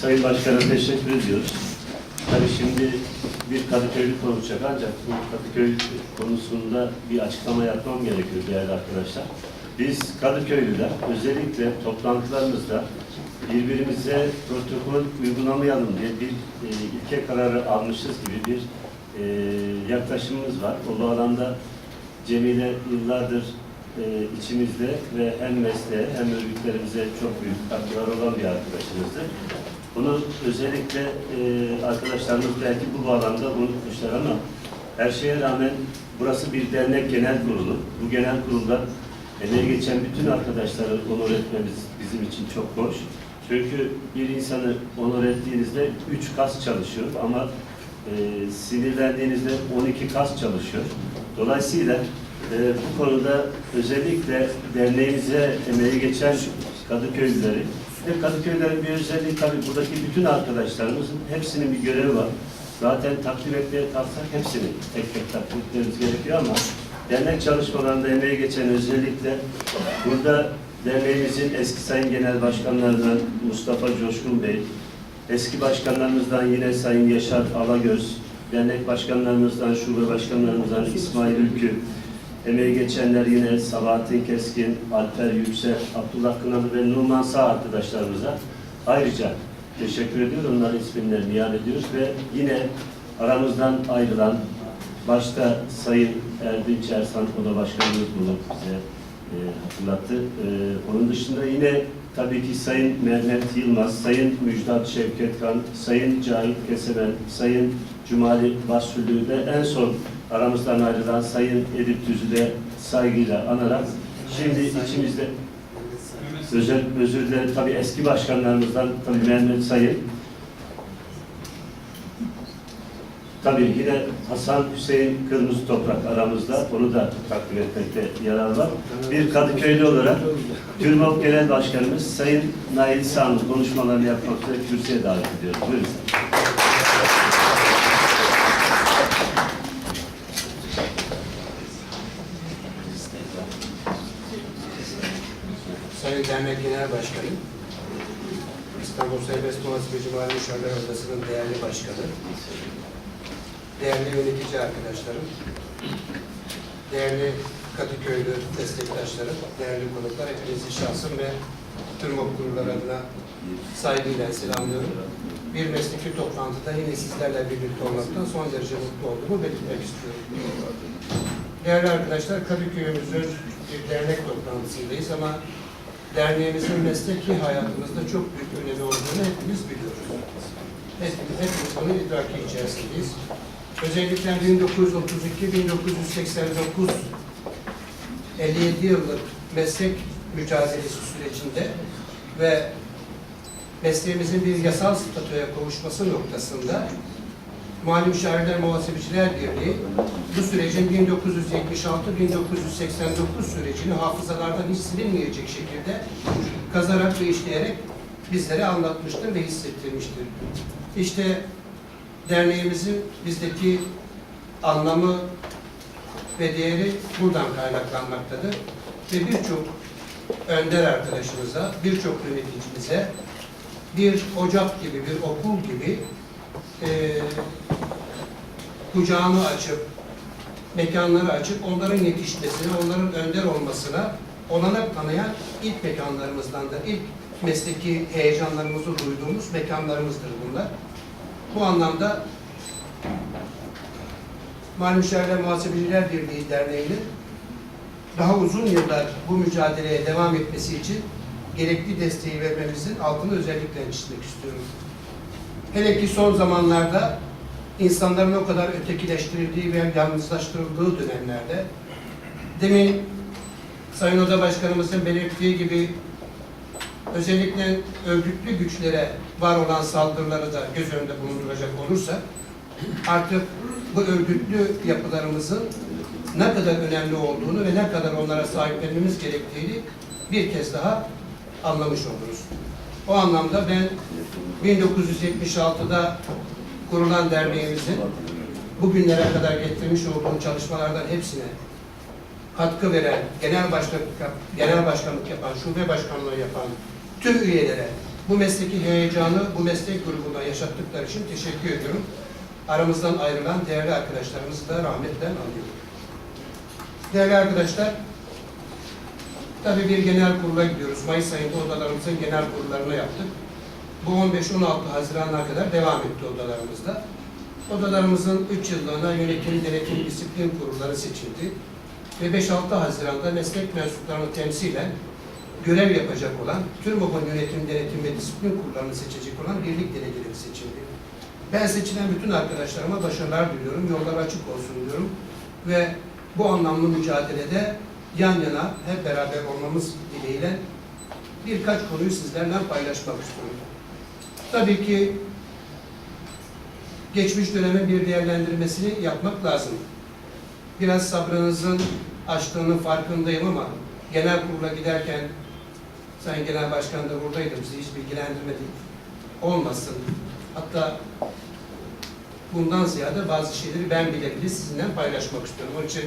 Sayın Başkan'a teşekkür ediyoruz. Tabii şimdi bir Kadıköylü konuşacak ancak bu Kadıköy konusunda bir açıklama yapmam gerekiyor değerli arkadaşlar. Biz Kadıköylüler özellikle toplantılarımızda birbirimize protokol uygulamayalım diye bir e, ilke kararı almışız gibi bir e, yaklaşımımız var. O bağlamda Cemile yıllardır e, içimizde ve hem mesleğe hem örgütlerimize çok büyük katkılar olan bir arkadaşımızdır. Bunu özellikle e, arkadaşlarımız belki bu bağlamda unutmuşlar ama her şeye rağmen burası bir dernek genel kurulu. Bu genel kurulda emeği geçen bütün arkadaşları onur etmemiz bizim için çok hoş. Çünkü bir insanı onur ettiğinizde üç kas çalışıyor ama e, sinirlendiğinizde 12 kas çalışıyor. Dolayısıyla e, bu konuda özellikle derneğimize emeği geçen Kadıköylüleri ve Kadıköy'lerin bir özelliği tabii buradaki bütün arkadaşlarımızın hepsinin bir görevi var. Zaten takdir etmeye kalksak hepsini tek tek takdir etmemiz gerekiyor ama dernek çalışmalarında emeği geçen özellikle burada derneğimizin eski sayın genel başkanlarından Mustafa Coşkun Bey, eski başkanlarımızdan yine Sayın Yaşar Alagöz, dernek başkanlarımızdan, şube başkanlarımızdan İsmail Ülkü, emeği geçenler yine Sabahattin Keskin, Alper Yüksel, Abdullah Kınalı ve Numan Sağ arkadaşlarımıza ayrıca teşekkür ediyoruz. Onların isimlerini iade ediyoruz ve yine aramızdan ayrılan başta Sayın Erdinç Ersan, o da başkanımız bunu bize e, hatırlattı. E, onun dışında yine tabii ki Sayın Mehmet Yılmaz, Sayın Müjdat Şevketkan, Sayın Cahit Kesemen, Sayın Cumali Başsülü'yü de en son aramızdan ayrılan Sayın Edip Düz'ü de saygıyla anarak şimdi içimizde özel özür dilerim tabii eski başkanlarımızdan tabii Mehmet Sayın Tabii yine Hasan Hüseyin Kırmızı Toprak aramızda. Onu da takdir etmekte yarar var. Bir Kadıköylü olarak TÜRMOP Genel Başkanımız Sayın Nail Sağ'ın konuşmalarını yapmak üzere kürsüye davet ediyoruz. Buyurun. Sayın Dernek Genel Başkanı, İstanbul Serbest Muhasebeci Mali Müşavirler Odası'nın değerli başkanı, değerli yönetici arkadaşlarım, değerli Kadıköylü destektaşlarım, değerli konuklar, hepinizi şahsım ve tüm okullar adına saygıyla selamlıyorum. Bir mesleki toplantıda yine sizlerle birlikte olmaktan son derece mutlu olduğumu belirtmek istiyorum. Değerli arkadaşlar, Kadıköy'ümüzün bir dernek toplantısındayız ama derneğimizin mesleki hayatımızda çok büyük önemi olduğunu hepimiz biliyoruz. Hepimiz, hepimiz bunun idraki içerisindeyiz. Özellikle 1932-1989 57 yıllık meslek mücadelesi sürecinde ve mesleğimizin bir yasal statüye kavuşması noktasında Mali Müşavirler Muhasebeciler Birliği bu sürecin 1976-1989 sürecini hafızalardan hiç silinmeyecek şekilde kazarak ve işleyerek bizlere anlatmıştır ve hissettirmiştir. İşte derneğimizin bizdeki anlamı ve değeri buradan kaynaklanmaktadır. Ve birçok önder arkadaşımıza, birçok yöneticimize bir ocak gibi, bir okul gibi eee kucağını açıp, mekanları açıp onların yetişmesine, onların önder olmasına olanak tanıyan ilk mekanlarımızdandır. İlk mesleki heyecanlarımızı duyduğumuz mekanlarımızdır bunlar. Bu anlamda Mali Müşavirler Muhasebeciler Birliği Derneği'nin daha uzun yıllar bu mücadeleye devam etmesi için gerekli desteği vermemizin altını özellikle çizmek istiyorum. Hele ki son zamanlarda insanların o kadar ötekileştirildiği ve yalnızlaştırıldığı dönemlerde demin Sayın Oda Başkanımızın belirttiği gibi özellikle örgütlü güçlere var olan saldırıları da göz önünde bulunduracak olursak artık bu örgütlü yapılarımızın ne kadar önemli olduğunu ve ne kadar onlara sahiplenmemiz gerektiğini bir kez daha anlamış oluruz. O anlamda ben 1976'da kurulan derneğimizin bugünlere kadar getirmiş olduğu çalışmalardan hepsine katkı veren, genel başkanlık, genel başkanlık yapan, şube başkanlığı yapan tüm üyelere bu mesleki heyecanı bu meslek grubuna yaşattıkları için teşekkür ediyorum. Aramızdan ayrılan değerli arkadaşlarımızı da rahmetle anıyorum. Değerli arkadaşlar, tabii bir genel kurula gidiyoruz. Mayıs ayında odalarımızın genel kurullarını yaptık. Bu 15-16 Haziran'a kadar devam etti odalarımızda. Odalarımızın 3 yıllığına yönetim, denetim, disiplin kurulları seçildi. Ve 5-6 Haziran'da meslek mensuplarını temsilen görev yapacak olan, TÜRMOB'un yönetim, denetim ve disiplin kurullarını seçecek olan birlik delegeleri seçildi. Ben seçilen bütün arkadaşlarıma başarılar diliyorum, yollar açık olsun diyorum. Ve bu anlamlı mücadelede yan yana hep beraber olmamız dileğiyle birkaç konuyu sizlerle paylaşmak istiyorum. Tabii ki geçmiş dönemin bir değerlendirmesini yapmak lazım. Biraz sabrınızın aştığının farkındayım ama genel kurula giderken Sayın Genel Başkan da buradaydı, bizi hiç bilgilendirmedi. Olmasın. Hatta bundan ziyade bazı şeyleri ben bile bile sizinle paylaşmak istiyorum. Onun için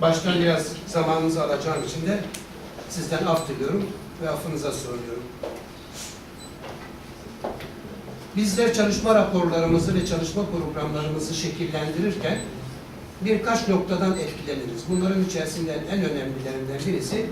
baştan biraz zamanınızı alacağım için de sizden af diliyorum ve affınıza sığınıyorum. Bizler çalışma raporlarımızı ve çalışma programlarımızı şekillendirirken birkaç noktadan etkileniriz. Bunların içerisinden en önemlilerinden birisi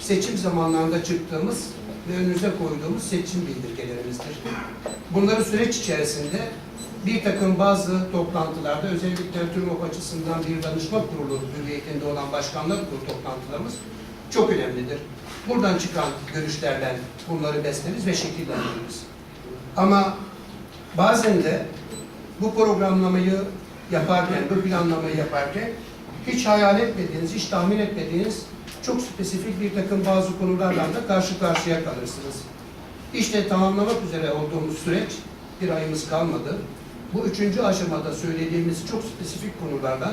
seçim zamanlarında çıktığımız ve önümüze koyduğumuz seçim bildirgelerimizdir. Bunları süreç içerisinde bir takım bazı toplantılarda özellikle TÜRMOP açısından bir danışma kurulu hüviyetinde olan başkanlar kurulu toplantılarımız çok önemlidir. Buradan çıkan görüşlerden bunları besleriz ve şekillendiririz. Ama bazen de bu programlamayı yaparken, bu planlamayı yaparken hiç hayal etmediğiniz, hiç tahmin etmediğiniz çok spesifik bir takım bazı konularla da karşı karşıya kalırsınız. İşte tamamlamak üzere olduğumuz süreç, bir ayımız kalmadı. Bu üçüncü aşamada söylediğimiz çok spesifik konulardan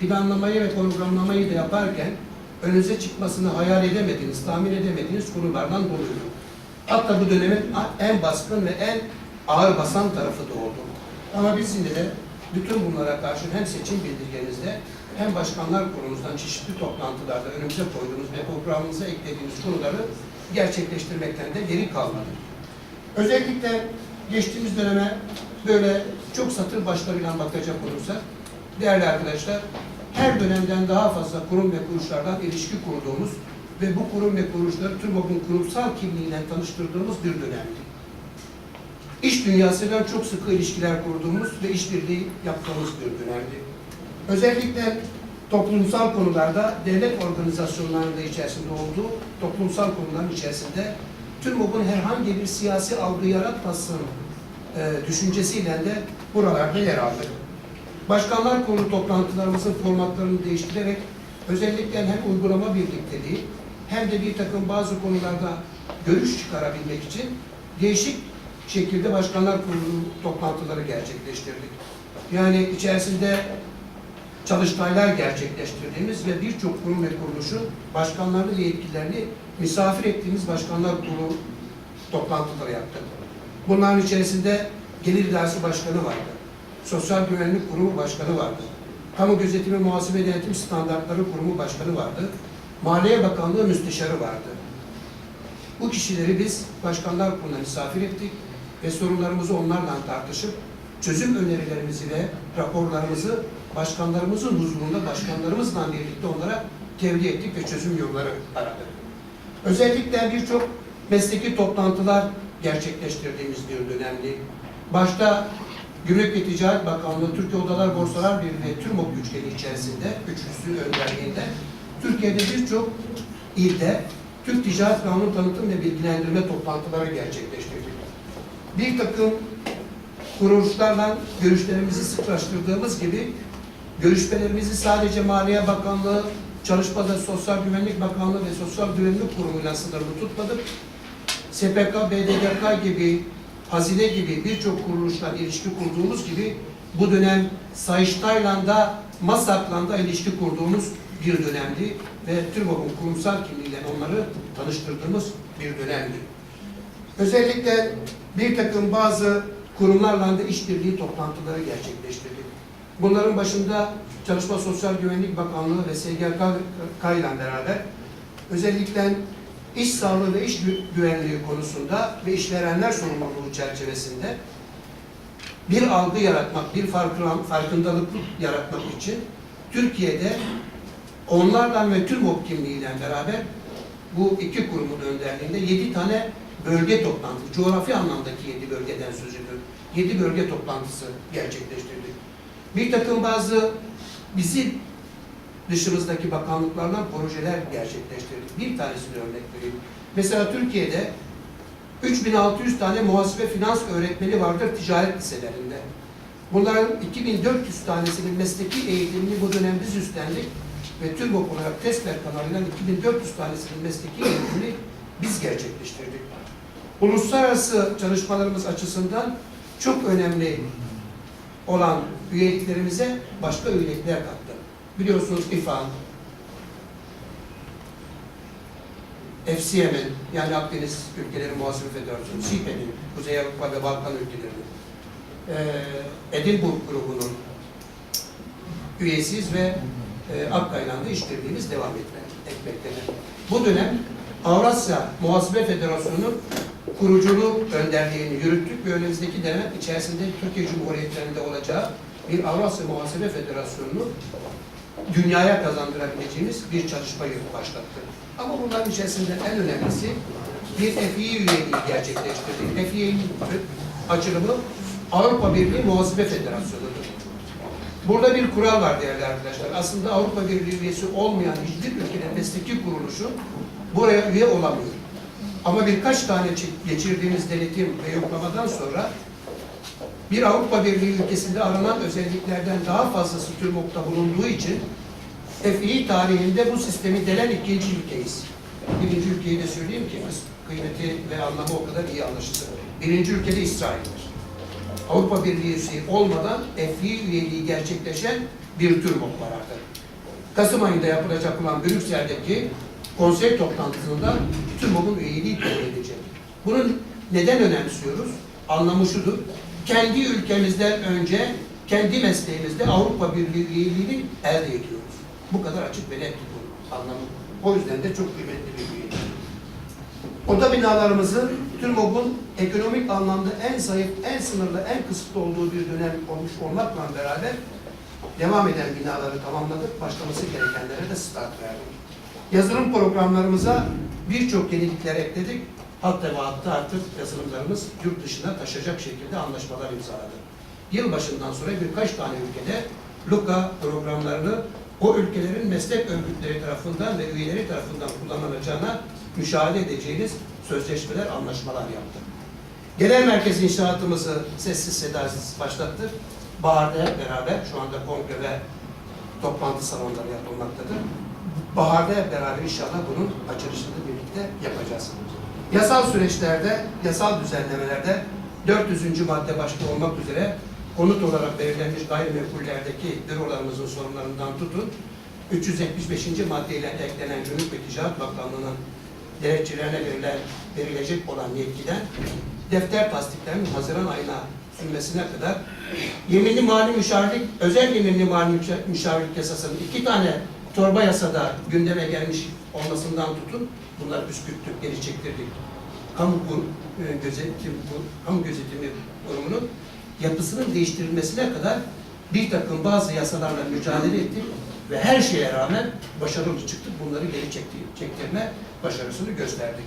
planlamayı ve programlamayı da yaparken önünüze çıkmasını hayal edemediğiniz, tahmin edemediğiniz konulardan doluydu. Hatta bu dönemin en baskın ve en ağır basan tarafı da oldu. Ama biz yine de bütün bunlara karşı hem seçim bildirgenizde hem başkanlar kurulumuzdan çeşitli toplantılarda önümüze koyduğumuz ve programımıza eklediğimiz konuları gerçekleştirmekten de geri kalmadık. Özellikle geçtiğimiz döneme böyle çok satır başlarıyla bakacak olursak, değerli arkadaşlar, her dönemden daha fazla kurum ve kuruluşlardan ilişki kurduğumuz ve bu kurum ve kuruluşları TÜRMOB'un kurumsal kimliğiyle tanıştırdığımız bir dönemdi. İş dünyasıyla çok sıkı ilişkiler kurduğumuz ve işbirliği yaptığımız bir dönemdi. Özellikle toplumsal konularda devlet organizasyonlarında içerisinde olduğu toplumsal konuların içerisinde TÜRMOB'un herhangi bir siyasi algı yaratmasın e, düşüncesiyle de buralarda yer aldı. Başkanlar kurulu toplantılarımızın formatlarını değiştirerek özellikle hem uygulama birlikteliği hem de bir takım bazı konularda görüş çıkarabilmek için değişik şekilde başkanlar kurulu toplantıları gerçekleştirdik. Yani içerisinde çalıştaylar gerçekleştirdiğimiz ve birçok kurum ve kuruluşun başkanlarını ve yetkililerini misafir ettiğimiz başkanlar kurulu toplantıları yaptık. Bunların içerisinde Gelir İdaresi Başkanı vardı. Sosyal Güvenlik Kurumu Başkanı vardı. Kamu Gözetimi Muhasebe Denetim Standartları Kurumu Başkanı vardı. Maliye Bakanlığı Müsteşarı vardı. Bu kişileri biz Başkanlar Kurulu'na misafir ettik ve sorunlarımızı onlarla tartışıp çözüm önerilerimizi ve raporlarımızı başkanlarımızın huzurunda başkanlarımızla birlikte onlara tevdi ettik ve çözüm yolları aradık. Özellikle birçok mesleki toplantılar gerçekleştirdiğimiz bir dönemdi. Başta Gümrük ve Ticaret Bakanlığı, Türkiye Odalar Borsalar Birliği ve TÜRMOP üçgeni içerisinde, üçlüsü önderliğinde Türkiye'de birçok ilde Türk Ticaret Kanunu tanıtım ve bilgilendirme toplantıları gerçekleştirdik. Bir takım kuruluşlarla görüşlerimizi sıklaştırdığımız gibi görüşmelerimizi sadece Maliye Bakanlığı, Çalışma ve Sosyal Güvenlik Bakanlığı ve Sosyal Güvenlik Kurumu'yla sınırlı tutmadık. SPK, BDDK gibi, Hazine gibi birçok kuruluşla ilişki kurduğumuz gibi bu dönem Sayıştay'la da MASAK'la da ilişki kurduğumuz bir dönemdi ve TÜRMOB'un kurumsal kimliğiyle onları tanıştırdığımız bir dönemdi. Özellikle bir takım bazı kurumlarla da işbirliği toplantıları gerçekleştirdik. Bunların başında Çalışma Sosyal Güvenlik Bakanlığı ve SGK ile beraber özellikle iş sağlığı ve iş gü- güvenliği konusunda ve işverenler sorumluluğu çerçevesinde bir algı yaratmak, bir farkı- farkındalık yaratmak için Türkiye'de onlardan ve TÜRMOP kimliğiyle beraber bu iki kurumun önderliğinde yedi tane bölge toplantısı, coğrafi anlamdaki yedi bölgeden söz ediyorum. Yedi bölge toplantısı gerçekleştirdik. Bir takım bazı bizi dışımızdaki bakanlıklardan projeler gerçekleştirdik. Bir tanesini örnek vereyim. Mesela Türkiye'de 3600 tane muhasebe finans öğretmeni vardır ticaret liselerinde. Bunların 2400 tanesinin mesleki eğitimini bu dönem biz üstlendik ve TÜRBOK olarak TESPER kanalıyla 2400 tanesinin mesleki eğitimini biz gerçekleştirdik. Uluslararası çalışmalarımız açısından çok önemli olan üyeliklerimize başka üyelikler kattı. Biliyorsunuz İFAN, FCM'in yani Akdeniz Ülkeleri Muhasebe Federasyonu, SİPE'nin, Kuzey Avrupa ve Balkan ülkelerinin, eee Edinburgh grubunun üyesiyiz ve e, Akkaylan'da işbirliğimiz devam etme, etmektedir. Bu dönem Avrasya Muhasebe Federasyonu'nun kuruculuğu önderliğini yürüttük ve önümüzdeki dönem içerisinde Türkiye Cumhuriyetlerinde olacağı bir Avrasya Muhasebe Federasyonu'nu dünyaya kazandırabileceğimiz bir çalışmayı başlattık. Ama bunların içerisinde en önemlisi bir Fİ üyeliği gerçekleştirdik. Fİ'nin açılımı Avrupa Birliği Muhasebe Federasyonu'dur. Burada bir kural var değerli arkadaşlar. Aslında Avrupa Birliği üyesi olmayan hiçbir ülkenin mesleki kuruluşu buraya üye olamıyor. Ama birkaç tane çi- geçirdiğimiz denetim ve yoklamadan sonra bir Avrupa Birliği ülkesinde aranan özelliklerden daha fazlası TÜRMOK'ta bulunduğu için Fİ tarihinde bu sistemi delen ikinci ülkeyiz. Birinci ülkeyi de söyleyeyim ki kıymeti ve anlamı o kadar iyi anlaşılır. Birinci ülke de İsrail'dir. Avrupa Birliği üyesi olmadan Fİ üyeliği gerçekleşen bir TÜRMOK var artık. Kasım ayında yapılacak olan Brüksel'deki konsey toplantısında TÜRMOK'un üyeliği kabul edecek. Bunun neden önemsiyoruz? Anlamı şudur. Kendi ülkemizden önce kendi mesleğimizde Avrupa Birliği üyeliğini elde ediyoruz. Bu kadar açık ve net bu anlamı. O yüzden de çok kıymetli bir üyelik. Oda binalarımızın TÜRMOB'un ekonomik anlamda en zayıf, en sınırlı, en kısıtlı olduğu bir dönem olmuş olmakla beraber devam eden binaları tamamladık. Başlaması gerekenlere de start verdik. Yazılım programlarımıza birçok yenilikler ekledik. Hatta ve hatta artık yazılımlarımız yurt dışına taşıyacak şekilde anlaşmalar imzaladık. Yılbaşından sonra birkaç tane ülkede Luka programlarını o ülkelerin meslek örgütleri tarafından ve üyeleri tarafından kullanılacağına müşahede edeceğiniz sözleşmeler, anlaşmalar yaptık. Genel merkez inşaatımızı sessiz sedasız başlattık. Bahar'da beraber şu anda kongre ve toplantı salonları yapılmaktadır. Bahar'da beraber inşallah bunun açılışını birlikte yapacağız. Yasal süreçlerde, yasal düzenlemelerde 400. madde başta olmak üzere konut olarak belirlenmiş gayrimenkullerdeki bürolarımızın sorunlarından tutun, 375. maddeyle eklenen Gümrük ve Ticaret Bakanlığı'nın denetçilerine verilen, verilecek olan yetkiden defter tasdiklerinin Haziran ayına sürmesine kadar yeminli mali müşavirlik, özel yeminli mali müşa- müşavirlik yasasının iki tane torba yasada gündeme gelmiş olmasından tutun, bunları püskürttük, geri çektirdik. Kamu bu, e, gözetim, bu, kamu gözetimi kurumunun yapısının değiştirilmesine kadar bir takım bazı yasalarla mücadele ettik ve her şeye rağmen başarılı çıktık. Bunları geri çekti, çektirme başarısını gösterdik.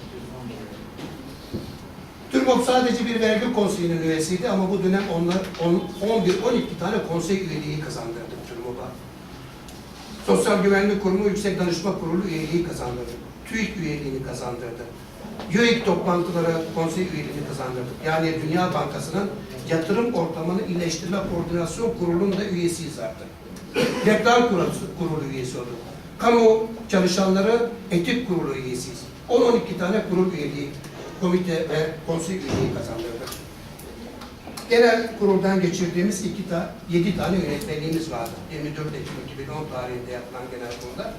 TÜRMOP sadece bir vergi konseyinin üyesiydi ama bu dönem onlar 11-12 tane konsey üyeliği kazandırdık TÜRMOP'a. Sosyal Güvenlik Kurumu Yüksek Danışma Kurulu üyeliği kazandırdık. TÜİK üyeliğini kazandırdık. YÖİK toplantıları konsey üyeliğini kazandırdık. Yani Dünya Bankası'nın yatırım ortamını iyileştirme koordinasyon kurulunun da üyesiyiz artık. Reklam kurulu, kurulu üyesi olduk. Kamu çalışanları etik kurulu üyesiyiz. 10-12 tane kurul üyeliği, komite ve konsey üyeliği kazandırdık. Genel kuruldan geçirdiğimiz iki ta, yedi tane yönetmeliğimiz vardı. 24 Ekim 2010 tarihinde yapılan genel kurulda.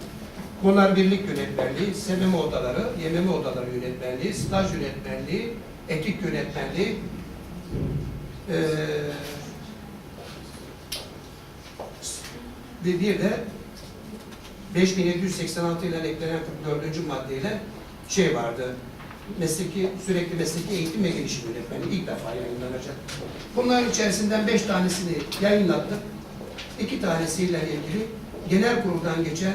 Bunlar birlik yönetmenliği, SMM odaları, YMM odaları yönetmenliği, staj yönetmenliği, etik yönetmenliği, eee ve bir de 5786 ile eklenen 44. maddeyle şey vardı. Mesleki, sürekli mesleki eğitim ve gelişim yönetmeni ilk defa yayınlanacak. Bunların içerisinden beş tanesini yayınlattık. İki tanesiyle ilgili genel kuruldan geçen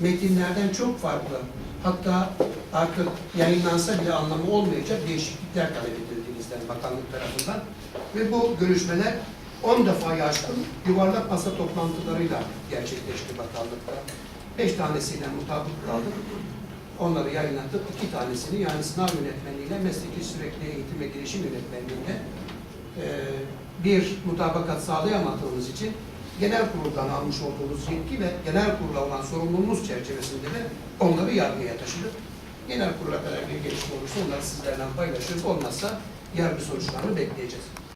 metinlerden çok farklı, hatta artık yayınlansa bile anlamı olmayacak değişiklikler talep edildiğinizden bakanlık tarafından. Ve bu görüşmeler 10 defayı aşkın yuvarlak masa toplantılarıyla gerçekleşti bakanlıkta. Beş tanesiyle mutabık kaldık. Onları yayınlattık. İki tanesini yani sınav yönetmeniyle mesleki sürekli eğitim ve gelişim yönetmenliğinde e, bir mutabakat sağlayamadığımız için genel kuruldan almış olduğumuz yetki ve genel kurula olan sorumluluğumuz çerçevesinde de onları yargıya taşıdık. Genel kurula kadar bir gelişme olursa onları sizlerle paylaşırız. Olmazsa yargı sonuçlarını bekleyeceğiz.